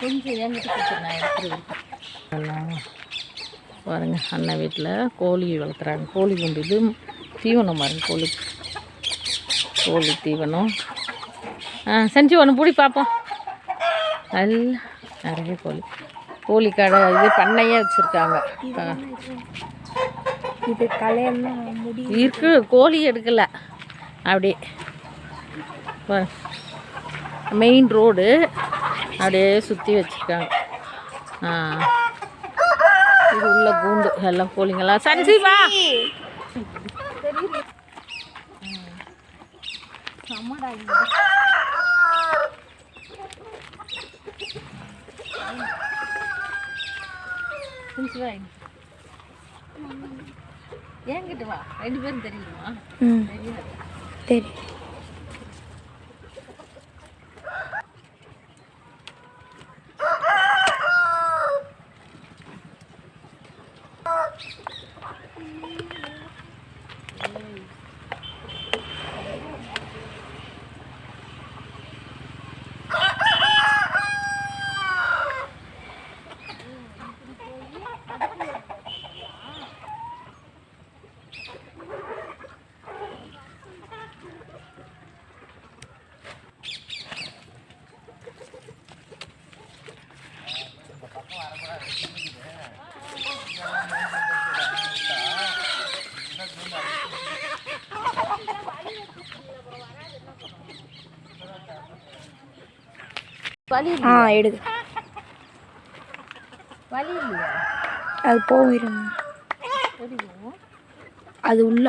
கொஞ்சம் எடுத்துருவேன் பாருங்க அண்ணன் வீட்டில் கோழி வளர்க்குறாங்க. கோழி குண்டு இது தீவனம் பாருங்க கோழி. கோழி தீவனம். ஆ செஞ்சு ஒன்று பிடி பார்ப்போம் நல்ல நிறைய கோழி. கோழி கடை இது பண்ணையே வச்சுருக்காங்க. இது கலையெல்லாம் முடி இருக்கு கோழி எடுக்கல. அப்படி மெயின் ரோடு அப்படியே சுற்றி வச்சுருக்காங்க. ஆ. இது உள்ள கூண்டு எல்லாம் கோழிங்களா சரி வா ஏங்கிட்டு வா. ரெண்டு பேரும் தெரியுமா? ம். தெரியாது சரி வலி ஆ? எடுங்க வலி இல்லையா அது போயிடும் அது உள்ள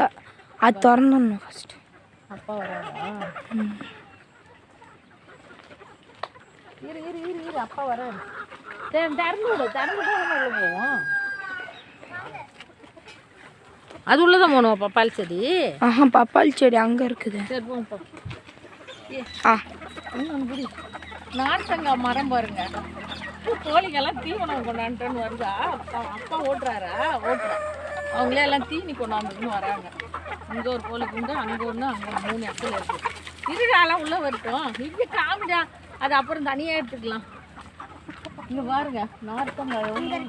அது திறந்துடணும் ஃபஸ்ட்டு அப்பா வராதா இரு இரு இரு இரு அப்பா சரி திறந்து விடு திறந்து உள்ள போவோம். அது உள்ளதான் போகணும் பப்பாளி செடி. ஆஹா பப்பாளி செடி அங்கே இருக்குது. சரி போவோம் போ. ஏ ஆ. நார்த்தங்காய் மரம் பாருங்க. கோழிங்கெல்லாம் தீவனம் கொண்டாண்டுன்னு வருதா. அப்பா அப்பா ஓட்டுறாரா? ஓட்டுறா. அவங்களே எல்லாம் தீனி கொண்டாந்துன்னு வராங்க. இங்கே ஒரு கோழி குண்டு அங்கே ஒன்று அங்கே மூணு இடத்துல இருக்கு. இருடாலாம் உள்ளே வரட்டும். இங்கே காமிடா. அது அப்புறம் தனியாக எடுத்துக்கலாம். இங்கே பாருங்க நார்த்தங்காய் எவ்வளவு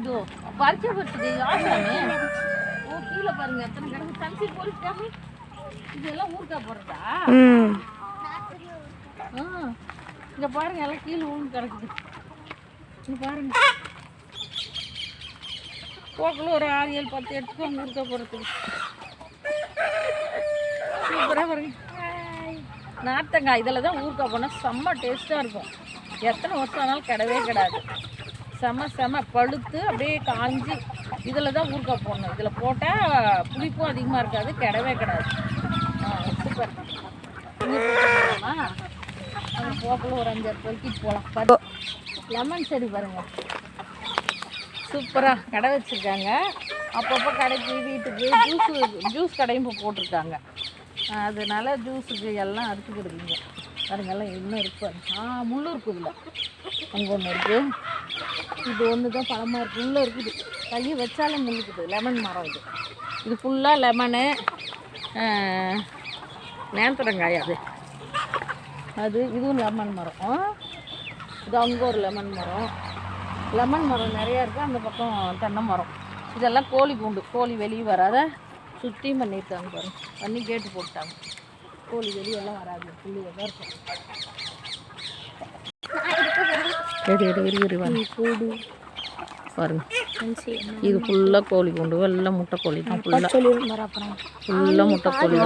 இதோ பறிச்ச பறிச்சது யாருமே ஓ கீழே பாருங்க எத்தனை கிடக்கு? தனிச்சு போலிட்டாங்க இதெல்லாம் ஊருக்கா போடுறதா? இங்க பாருங்க எல்லாம் கீழே விழுந்து கிடக்குது. இங்க பாருங்க. போக்குள்ள ஒரு ஆறு ஏழு பத்து எடுத்துக்கோங்க ஊருக்கா போகிறதுக்கு சூப்பராக பாருங்க. நார்த்தங்காய் இதில் தான் ஊருக்கா போனால் செம்ம டேஸ்ட்டாக இருக்கும். எத்தனை வருஷம் ஆனாலும் கிடவே கிடாது. செம செம பழுத்து அப்படியே காஞ்சி இதில் தான் ஊருக்கா போடணும் இதில் போட்டால் புளிப்பும் அதிகமாக இருக்காது கிடவே கிடாது. ஆ சூப்பர். இங்கே போக்குள்ள ஒரு அஞ்சாறு பொறுக்கிட்டு போகலாம். லெமன் செடி பாருங்கள் சூப்பராக கடை வச்சுருக்காங்க. அப்பப்போ கடைக்கு வீட்டுக்கு ஜூஸு ஜூஸ் கடையும் இப்போ போட்டிருக்காங்க. அதனால ஜூஸுக்கு எல்லாம் அறுத்துக்கிடுவீங்க பாருங்க எல்லாம் இன்னும் இருக்கு. ஆ முள்ளு இருக்குது இல்லை அங்கே ஒன்று இருக்குது இது ஒன்று தான் பழமாக இருக்குது உள்ளே இருக்குது. கையை வச்சாலே முள்ளுக்குது. லெமன் மரம் இது. இது ஃபுல்லாக லெமனு நேந்திரங்காய் அது. அது இதுவும் லெமன் மரம். இது அங்கே ஒரு லெமன் மரம். லெமன் மரம் நிறையா இருக்குது அந்த பக்கம் தென்னை மரம். இதெல்லாம் கோழி கூண்டு கோழி வெளியே வராத. சுற்றியும் பண்ணியிருக்காங்க பாருங்க. பண்ணி கேட்டு போட்டாங்க கோழி வெளியெல்லாம் வராது. புள்ளியாக தான் இருக்கும். எடு எடு இரு இரு வாங்க கூடு பாருங்க. இது ஃபுல்லாக கோழி கூண்டு எல்லாம் முட்டை கோழி தான். ஃபுல்லாக ஃபுல்லாக முட்டை கோழி